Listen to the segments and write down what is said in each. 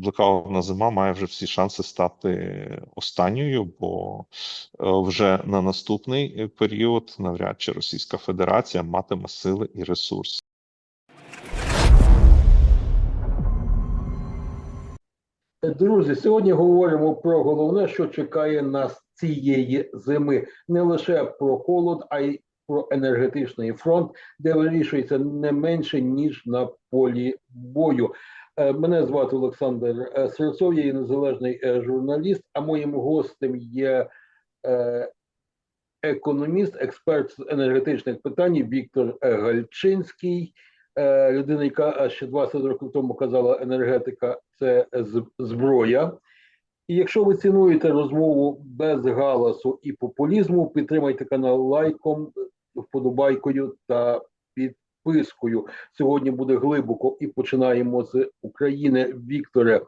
блекаутна зима має вже всі шанси стати останньою, бо е, вже на наступний період навряд чи Російська Федерація матиме сили і ресурси. Друзі, сьогодні говоримо про головне, що чекає нас цієї зими. Не лише про холод, а й про енергетичний фронт, де вирішується не менше ніж на полі бою. Е, Мене звати Олександр е, Серцов, я є незалежний е, журналіст. А моїм гостем є економіст, експерт з енергетичних питань Віктор Гальчинський. Людина, яка ще 20 років тому казала, енергетика це зброя. І якщо ви цінуєте розмову без галасу і популізму, підтримайте канал лайком, вподобайкою та підпискою. Сьогодні буде глибоко і починаємо з України. Вікторе,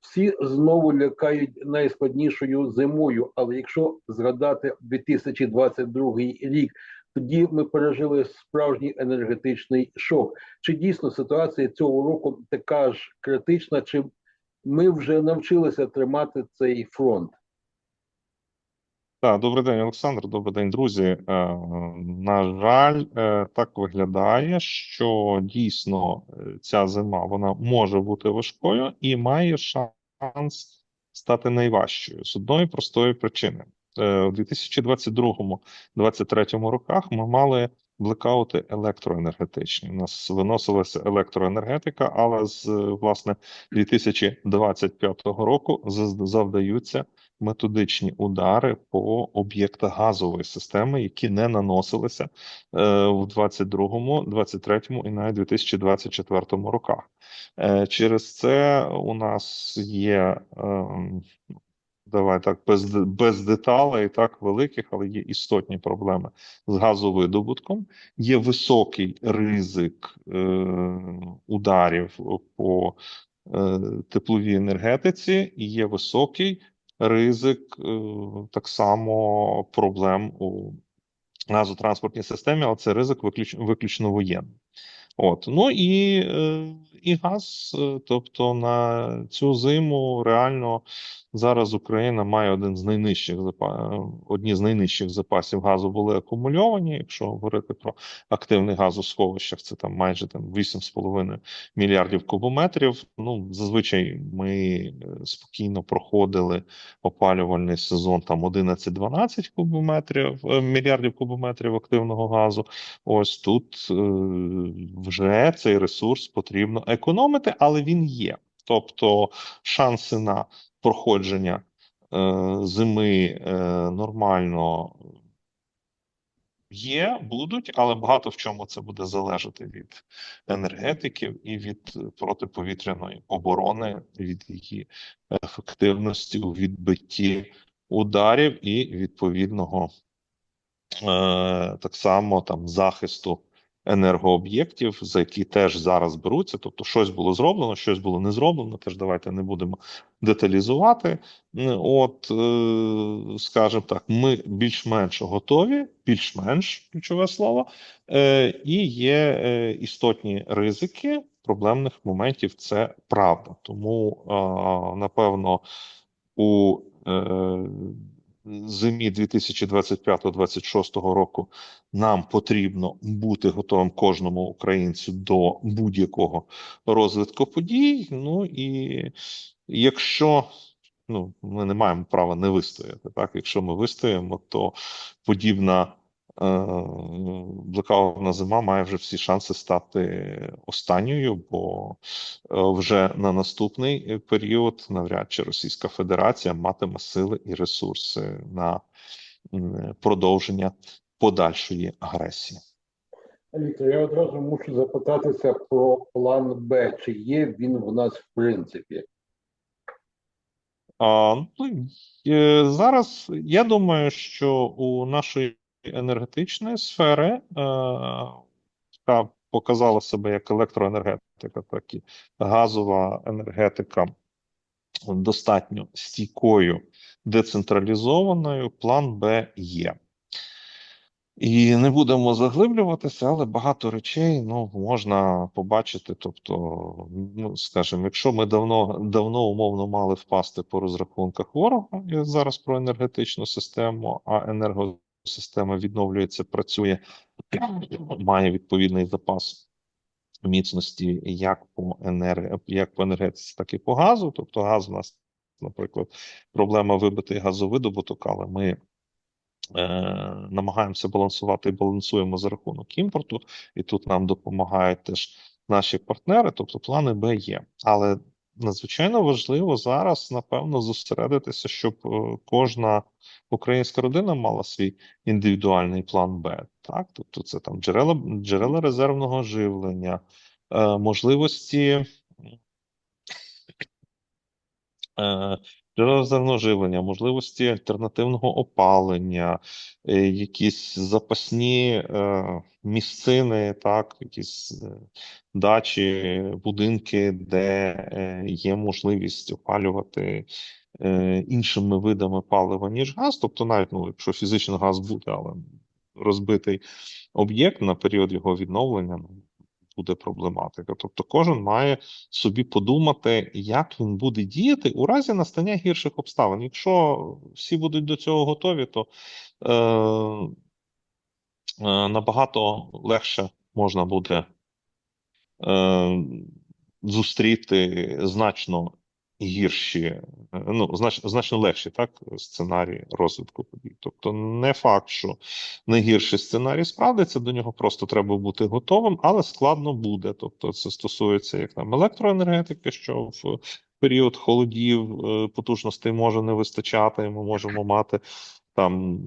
всі знову лякають найскладнішою зимою, але якщо згадати 2022 рік, тоді ми пережили справжній енергетичний шок. Чи дійсно ситуація цього року така ж критична, чи ми вже навчилися тримати цей фронт? Так, добрий день, Олександр. Добрий день, друзі. Е, На жаль, е, так виглядає, що дійсно е, ця зима вона може бути важкою і має шанс стати найважчою з одної простої причини. У 2022-2023 роках ми мали блекаути електроенергетичні. У нас виносилася електроенергетика, але з власне 2025 року завдаються методичні удари по об'єктах газової системи, які не наносилися е, в 22-му, 23-му і навіть 2024 роках. Е, через це у нас є. ем, Давай так, без, без деталей, так великих, але є істотні проблеми з газовидобутком. Є високий ризик е, ударів по е, тепловій енергетиці, і є високий ризик е, так само проблем у газотранспортній системі, але це ризик виключно, виключно воєнний. От, ну і, е, і газ, е, тобто на цю зиму реально зараз Україна має один з найнижчих запа- одні з найнижчих запасів газу були акумульовані. Якщо говорити про активний газ у сховищах, це там майже там 8,5 мільярдів кубометрів. Ну, зазвичай ми е, спокійно проходили опалювальний сезон там 11-12 кубометрів, е, мільярдів кубометрів активного газу. Ось тут е, вже цей ресурс потрібно економити, але він є. Тобто шанси на проходження е, зими е, нормально є, будуть, але багато в чому це буде залежати від енергетиків і від протиповітряної оборони, від її ефективності у відбитті ударів і відповідного е, так само там захисту енергооб'єктів, за які теж зараз беруться. Тобто, щось було зроблено, щось було не зроблено. Теж давайте не будемо деталізувати. От, е, скажімо так, ми більш-менш готові, більш-менш ключове слово, е, і є е, істотні ризики. Проблемних моментів це правда. Тому, напевно, у зимі 2025-2026 року нам потрібно бути готовим кожному українцю до будь-якого розвитку подій. Ну і якщо ну, ми не маємо права не вистояти, так якщо ми вистоїмо, то подібна блекаутна зима має вже всі шанси стати останньою, бо е, вже на наступний період навряд чи Російська Федерація матиме сили і ресурси на продовження подальшої агресії. Віктор, я одразу мушу запитатися про план Б. Чи є він в нас в принципі? А, ну, е, зараз я думаю, що у нашої енергетичної сфери, е, яка показала себе як електроенергетика, так і газова енергетика достатньо стійкою, децентралізованою, план Б є. І не будемо заглиблюватися, але багато речей ну, можна побачити. Тобто, ну, скажімо, якщо ми давно, давно умовно мали впасти по розрахунках ворога, я зараз про енергетичну систему, а енергосистема відновлюється, працює, має відповідний запас міцності як по енерг... як по енергетиці, так і по газу. Тобто газ у нас, наприклад, проблема вибитий газовидобуток, але ми е, намагаємося балансувати і балансуємо за рахунок імпорту, і тут нам допомагають теж наші партнери, тобто плани Б є. Але надзвичайно важливо зараз, напевно, зосередитися, щоб е, кожна українська родина мала свій індивідуальний план Б. Так, тобто це там джерела, джерела резервного живлення, е, можливості. Резервного живлення, можливості альтернативного опалення, е, якісь запасні е, місцини, так, якісь е, дачі, будинки, де є можливість опалювати іншими видами палива, ніж газ. Тобто, навіть ну, якщо фізично газ буде, але розбитий об'єкт на період його відновлення, ну, буде проблематика. Тобто, кожен має собі подумати, як він буде діяти у разі настання гірших обставин. Якщо всі будуть до цього готові, то е, е, набагато легше можна буде е, зустріти значно гірші, ну, значно, значно легші так, сценарії розвитку подій. Тобто, не факт, що найгірший сценарій справдиться, до нього просто треба бути готовим, але складно буде. Тобто, це стосується як там електроенергетики, що в період холодів е, потужностей може не вистачати, і ми можемо мати. Там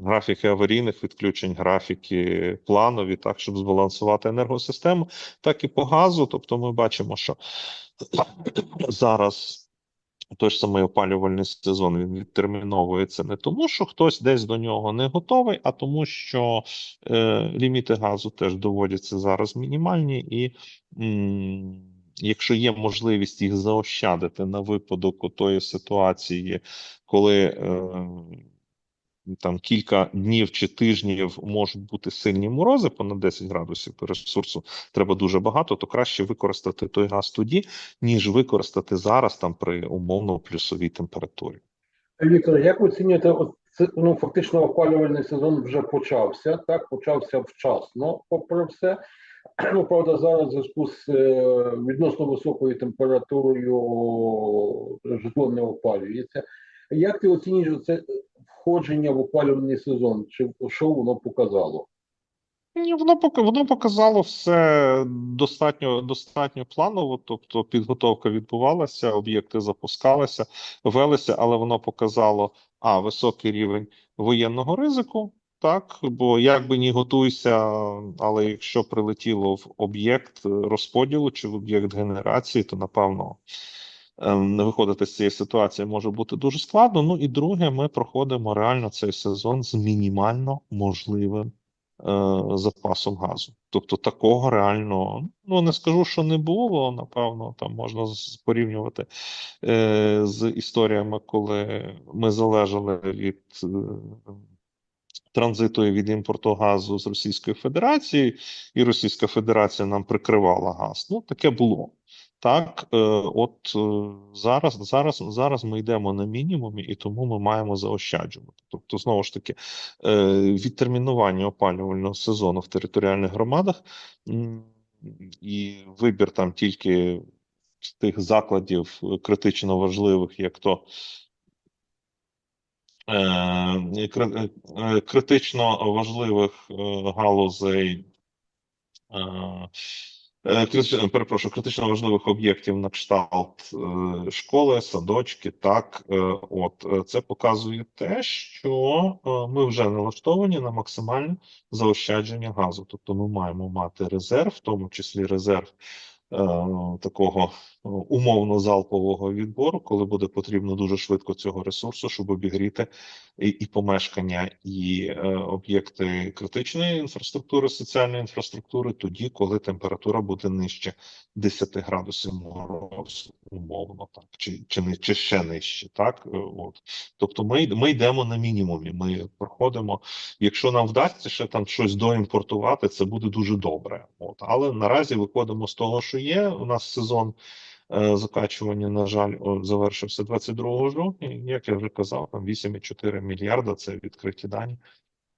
графіки аварійних відключень, графіки планові, так щоб збалансувати енергосистему, так і по газу. Тобто, ми бачимо, що зараз той ж самий опалювальний сезон він відтерміновується не тому, що хтось десь до нього не готовий, а тому, що е, ліміти газу теж доводяться зараз мінімальні, і м, якщо є можливість їх заощадити на випадок тої ситуації, коли е, там кілька днів чи тижнів можуть бути сильні морози, понад 10 градусів ресурсу треба дуже багато, то краще використати той газ тоді, ніж використати зараз там при умовно плюсовій температурі. Віктор, як ви оцінюєте, ну, фактично опалювальний сезон вже почався, так, почався вчасно, попри все. Ну, правда, зараз в зв'язку з е, відносно високою температурою житло не опалюється. Як ти оцінюєш це входження в опалювальний сезон? Чи що воно показало? Ні, воно воно показало все достатньо достатньо планово, тобто підготовка відбувалася, об'єкти запускалися, велися, але воно показало а високий рівень воєнного ризику. Так, бо як би ні готуйся, але якщо прилетіло в об'єкт розподілу чи в об'єкт генерації, то напевно виходити з цієї ситуації може бути дуже складно. Ну і друге, ми проходимо реально цей сезон з мінімально можливим е, запасом газу. Тобто такого реально, ну не скажу, що не було. Напевно, там можна порівнювати е, з історіями, коли ми залежали від е, транзиту і від імпорту газу з Російської Федерації, і Російська Федерація нам прикривала газ. Ну, таке було. Так, е, от е, зараз, зараз, зараз ми йдемо на мінімумі, і тому ми маємо заощаджувати. Тобто, знову ж таки, е, відтермінування опалювального сезону в територіальних громадах і вибір там тільки тих закладів критично важливих, як то кри- критично важливих галузей. Е, е, Перепрошую, критично важливих об'єктів на кшталт е, школи, садочки. Так, от це показує те, що ми вже налаштовані на максимальне заощадження газу. Тобто, ми маємо мати резерв, в тому числі резерв такого умовно залпового відбору, коли буде потрібно дуже швидко цього ресурсу, щоб обігріти і, і помешкання, і е, об'єкти критичної інфраструктури, соціальної інфраструктури, тоді, коли температура буде нижче 10 градусів морозу, умовно так, чи, чи, не, чи ще нижче, так? Е, От. Тобто ми, ми йдемо на мінімумі, ми проходимо. Якщо нам вдасться ще там щось доімпортувати, це буде дуже добре. От. Але наразі виходимо з того, що є. У нас сезон е, закачування, на жаль, завершився 22 жовтня. Як я вже казав, там 8,4 мільярда це відкриті дані.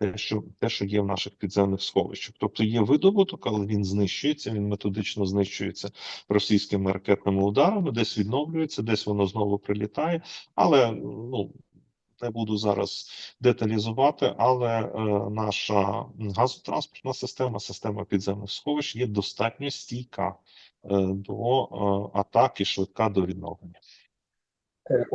Те, що те, що є в наших підземних сховищах, тобто є видобуток, але він знищується, він методично знищується російськими ракетними ударами, десь відновлюється, десь воно знову прилітає. Але ну не буду зараз деталізувати, але е, наша газотранспортна система, система підземних сховищ є достатньо стійка е, до атаки швидка до відновлення. Е,